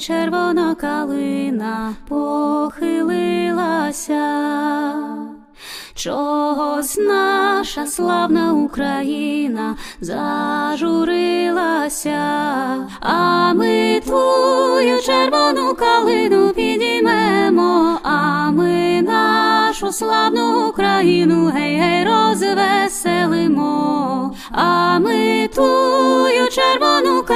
червона калина похилилася. Чогось наша славна Україна зажурилася, а ми твою червону калину підіймемо, а ми нашу славну Україну гей, гей, розвеселимо, а ми твою червону калину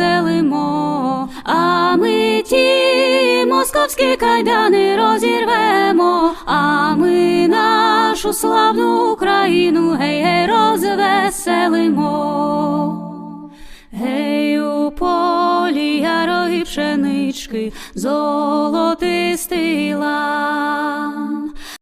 розвеселимо, а ми ті московські кайдани розірвемо, а ми нашу славну Україну гей, гей, розвеселимо. Гей, у полі ярої пшенички, золотистий лан.